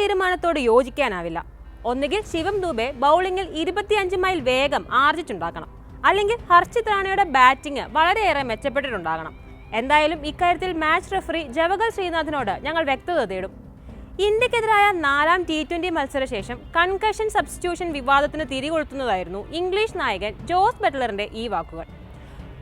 തീരുമാനത്തോട് യോജിക്കാനാവില്ല. ഒന്നുകിൽ ശിവം ദുബെ ബൗളിംഗിൽ ഇരുപത്തിയഞ്ച് മൈൽ വേഗം ആർജിച്ചുണ്ടാക്കണം അല്ലെങ്കിൽ ഹർഷിത് റാണയുടെ ബാറ്റിംഗ് വളരെയേറെ മെച്ചപ്പെട്ടിട്ടുണ്ടാകണം. എന്തായാലും ഇക്കാര്യത്തിൽ മാച്ച് റെഫറി ജവഗൽ ശ്രീനാഥിനോട് ഞങ്ങൾ വ്യക്തത തേടും. ഇന്ത്യക്കെതിരായ നാലാം ടി ട്വന്റി മത്സരശേഷം കൺകഷൻ സബ്സ്റ്റിറ്റ്യൂഷൻ വിവാദത്തിന് തിരികൊളുത്തുന്നതായിരുന്നു ഇംഗ്ലീഷ് നായകൻ ജോസ് ബട്ട്ലറിന്റെ ഈ വാക്കുകൾ.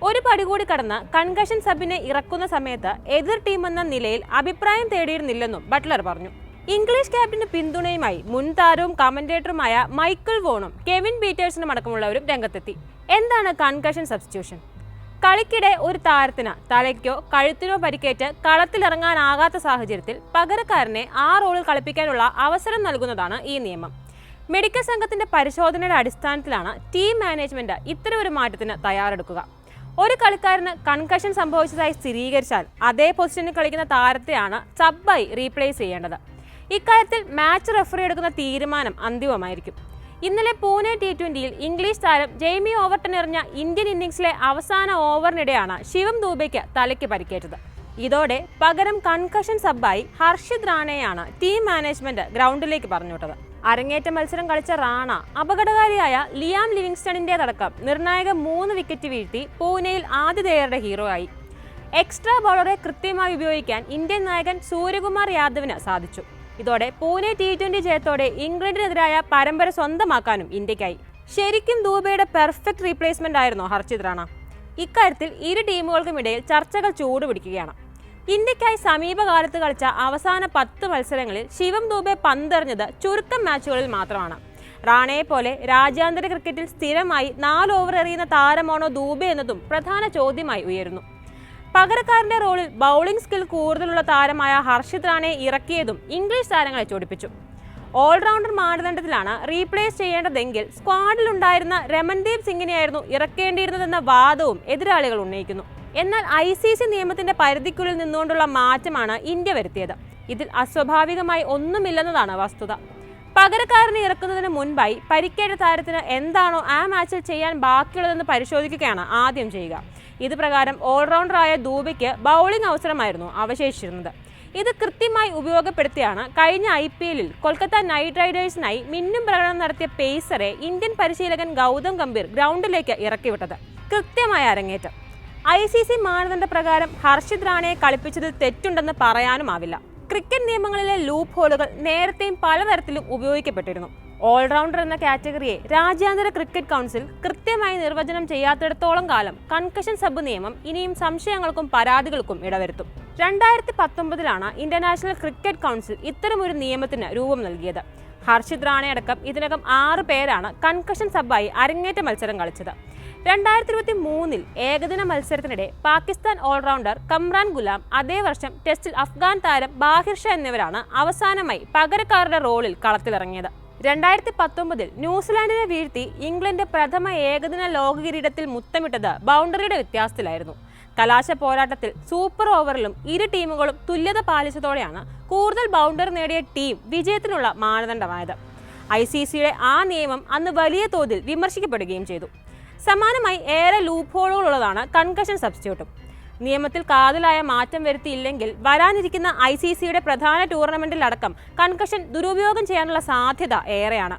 ഒരു പടി കൂടി കടന്ന് കൺകഷൻ സബിനെ ഇറക്കുന്ന സമയത്ത് എതിർ ടീം എന്ന നിലയിൽ അഭിപ്രായം തേടിയിരുന്നില്ലെന്നും ബട്ട്ലർ പറഞ്ഞു. ഇംഗ്ലീഷ് ക്യാപ്റ്റന്റെ പിന്തുണയുമായി മുൻ താരവും കമന്റേറ്ററുമായ മൈക്കിൾ വോണും കെവിൻ പീറ്റേഴ്സിനും അടക്കമുള്ളവരും രംഗത്തെത്തി. എന്താണ് കൺകഷൻ സബ്സ്റ്റിറ്റ്യൂഷൻ? കളിക്കിടെ ഒരു താരത്തിന് തലയ്ക്കോ കഴുത്തിനോ പരിക്കേറ്റ് കളത്തിലിറങ്ങാനാകാത്ത സാഹചര്യത്തിൽ പകരക്കാരനെ ആ റോളിൽ കളിപ്പിക്കാനുള്ള അവസരം നൽകുന്നതാണ് ഈ നിയമം. മെഡിക്കൽ സംഘത്തിന്റെ പരിശോധനയുടെ അടിസ്ഥാനത്തിലാണ് ടീം മാനേജ്മെന്റ് ഇത്തരമൊരു മാറ്റത്തിന് തയ്യാറെടുക്കുക. ഒരു കളിക്കാരന് കൺകഷൻ സംഭവിച്ചതായി സ്ഥിരീകരിച്ചാൽ അതേ പൊസിഷനിൽ കളിക്കുന്ന താരത്തെയാണ് സബ്ബായി റീപ്ലേസ് ചെയ്യേണ്ടത്. ഇക്കാര്യത്തിൽ മാച്ച് റെഫറി എടുക്കുന്ന തീരുമാനം അന്തിമമായിരിക്കും. ഇന്നലെ പൂനെ ടി ട്വന്റിയിൽ ഇംഗ്ലീഷ് താരം ജെയ്മി ഓവർട്ടൺ എറിഞ്ഞ ഇന്ത്യൻ ഇന്നിംഗ്സിലെ അവസാന ഓവറിനിടെയാണ് ശിവം ദൂബയ്ക്ക് തലയ്ക്ക് പരിക്കേറ്റത്. ഇതോടെ പകരം കൺകഷൻ സബ്ബായി ഹർഷിത് റാണയാണ് ടീം മാനേജ്മെന്റ് ഗ്രൗണ്ടിലേക്ക് പറഞ്ഞുവിട്ടത്. അരങ്ങേറ്റ മത്സരം കളിച്ച റാണ അപകടകാരിയായ ലിയാം ലിവിങ്സ്റ്റണിന്റേതടക്കം നിർണായക മൂന്ന് വിക്കറ്റ് വീഴ്ത്തി പൂനെയിൽ ആതിഥേയരുടെ ഹീറോ ആയി. എക്സ്ട്രാ ബോളറെ കൃത്യമായി ഉപയോഗിക്കാൻ ഇന്ത്യൻ നായകൻ സൂര്യകുമാർ യാദവിന് സാധിച്ചു. ഇതോടെ പൂനെ ടി ട്വന്റി ജയത്തോടെ ഇംഗ്ലണ്ടിനെതിരായ പരമ്പര സ്വന്തമാക്കാനും ഇന്ത്യക്കായി ശരിക്കും ദൂബയുടെ പെർഫെക്റ്റ് റീപ്ലേസ്മെന്റ് ആയിരുന്നു ഹർഷിത് റാണ. ഇക്കാര്യത്തിൽ ഇരു ടീമുകൾക്കും ഇടയിൽ ചർച്ചകൾ ചൂടുപിടിക്കുകയാണ്. ഇന്ത്യക്കായി സമീപകാലത്ത് കളിച്ച അവസാന പത്ത് മത്സരങ്ങളിൽ ശിവം ദൂബെ പന്തെറിഞ്ഞത് ചുരുക്കം മാച്ചുകളിൽ മാത്രമാണ്. റാണയെ പോലെ രാജ്യാന്തര ക്രിക്കറ്റിൽ സ്ഥിരമായി നാല് ഓവർ എറിയുന്ന താരമാണോ ദൂബെ എന്നതും പ്രധാന ചോദ്യമായി ഉയരുന്നു. പകരക്കാരന്റെ റോളിൽ ബൗളിംഗ് സ്കിൽ കൂടുതലുള്ള താരമായ ഹർഷിത് റാണെ ഇറക്കിയതും ഇംഗ്ലീഷ് താരങ്ങളെ ചോടിപ്പിച്ചു. ഓൾറൗണ്ടർ മാനദണ്ഡത്തിലാണ് റീപ്ലേസ് ചെയ്യേണ്ടതെങ്കിൽ സ്ക്വാഡിലുണ്ടായിരുന്ന രമൺദീപ് സിംഗിനെയായിരുന്നു ഇറക്കേണ്ടിയിരുന്നതെന്ന വാദവും എതിരാളികൾ ഉന്നയിക്കുന്നു. എന്നാൽ ഐ സി സി നിയമത്തിന്റെ പരിധിക്കുള്ളിൽ നിന്നുകൊണ്ടുള്ള മാറ്റമാണ് ഇന്ത്യ വരുത്തിയത്. ഇതിൽ അസ്വാഭാവികമായി ഒന്നുമില്ലെന്നതാണ് വസ്തുത. പകരക്കാരനെ ഇറക്കുന്നതിന് മുൻപായി പരിക്കേറ്റ താരത്തിന് എന്താണോ ആ മാച്ചിൽ ചെയ്യാൻ ബാക്കിയുള്ളതെന്ന് പരിശോധിക്കുകയാണ് ആദ്യം ചെയ്യുക. ഇത് പ്രകാരം ഓൾറൗണ്ടറായ ദൂബയ്ക്ക് ബൗളിംഗ് അവസരമായിരുന്നു അവശേഷിച്ചിരുന്നത്. ഇത് കൃത്യമായി ഉപയോഗപ്പെടുത്തിയാണ് കഴിഞ്ഞ ഐ പി എല്ലിൽ കൊൽക്കത്ത നൈറ്റ് റൈഡേഴ്സിനായി മിന്നും പ്രകടനം നടത്തിയ പേസറെ ഇന്ത്യൻ പരിശീലകൻ ഗൗതം ഗംഭീർ ഗ്രൗണ്ടിലേക്ക് ഇറക്കിവിട്ടത്. കൃത്യമായ അരങ്ങേറ്റം. ഐ സി സി മാനദണ്ഡ പ്രകാരം ഹർഷിത് റാണയെ കളിപ്പിച്ചതിൽ തെറ്റുണ്ടെന്ന് പറയാനുമാവില്ല. ക്രിക്കറ്റ് നിയമങ്ങളിലെ ലൂപ്പ് ഹോളുകൾ നേരത്തെയും പലതരത്തിലും ഉപയോഗിക്കപ്പെട്ടിരുന്നു. ഓൾറൗണ്ടർ എന്ന കാറ്റഗറിയെ രാജ്യാന്തര ക്രിക്കറ്റ് കൗൺസിൽ കൃത്യമായി നിർവചനം ചെയ്യാത്തിടത്തോളം കാലം കൺകഷൻ സബ് നിയമം ഇനിയും സംശയങ്ങൾക്കും പരാതികൾക്കും ഇടവരുത്തും. രണ്ടായിരത്തി പത്തൊമ്പതിലാണ് ഇന്റർനാഷണൽ ക്രിക്കറ്റ് കൗൺസിൽ ഇത്തരമൊരു നിയമത്തിന് രൂപം നൽകിയത്. ഹർഷിത് റാണയടക്കം ഇതിനകം ആറ് പേരാണ് കൺകഷൻ സബായി അരങ്ങേറ്റ മത്സരം കളിച്ചത്. രണ്ടായിരത്തി ഇരുപത്തി മൂന്നിൽ ഏകദിന മത്സരത്തിനിടെ പാകിസ്ഥാൻ ഓൾറൗണ്ടർ കമ്രാൻ ഗുലാം അതേ വർഷം ടെസ്റ്റിൽ അഫ്ഗാൻ താരം ബാഹിർ ഷാ എന്നിവരാണ് അവസാനമായി പകരക്കാരുടെ റോളിൽ കളത്തിലിറങ്ങിയത്. രണ്ടായിരത്തി പത്തൊമ്പതിൽ ന്യൂസിലാൻഡിനെ വീഴ്ത്തി ഇംഗ്ലണ്ട് പ്രഥമ ഏകദിന ലോക കിരീടത്തിൽ മുത്തമിട്ടത് ബൗണ്ടറിയുടെ വ്യത്യാസത്തിലായിരുന്നു. കലാശ പോരാട്ടത്തിൽ സൂപ്പർ ഓവറിലും ഇരു ടീമുകളും തുല്യത പാലിച്ചതോടെയാണ് കൂടുതൽ ബൗണ്ടറി നേടിയ ടീം വിജയത്തിനുള്ള മാനദണ്ഡമായത്. ഐ സി സിയുടെ ആ നിയമം അന്ന് വലിയ തോതിൽ വിമർശിക്കപ്പെടുകയും ചെയ്തു. സമാനമായി ഏറെ ലൂപ്പ് ഹോളുകളുള്ളതാണ് കൺകഷൻ സബ്സ്റ്റിറ്റ്യൂട്ടും. നിയമത്തിൽ കാതലായ മാറ്റം വരുത്തിയില്ലെങ്കിൽ വരാനിരിക്കുന്ന ഐ സി സിയുടെ പ്രധാന ടൂർണമെന്റിലടക്കം കൺകഷൻ ദുരുപയോഗം ചെയ്യാനുള്ള സാധ്യത ഏറെയാണ്.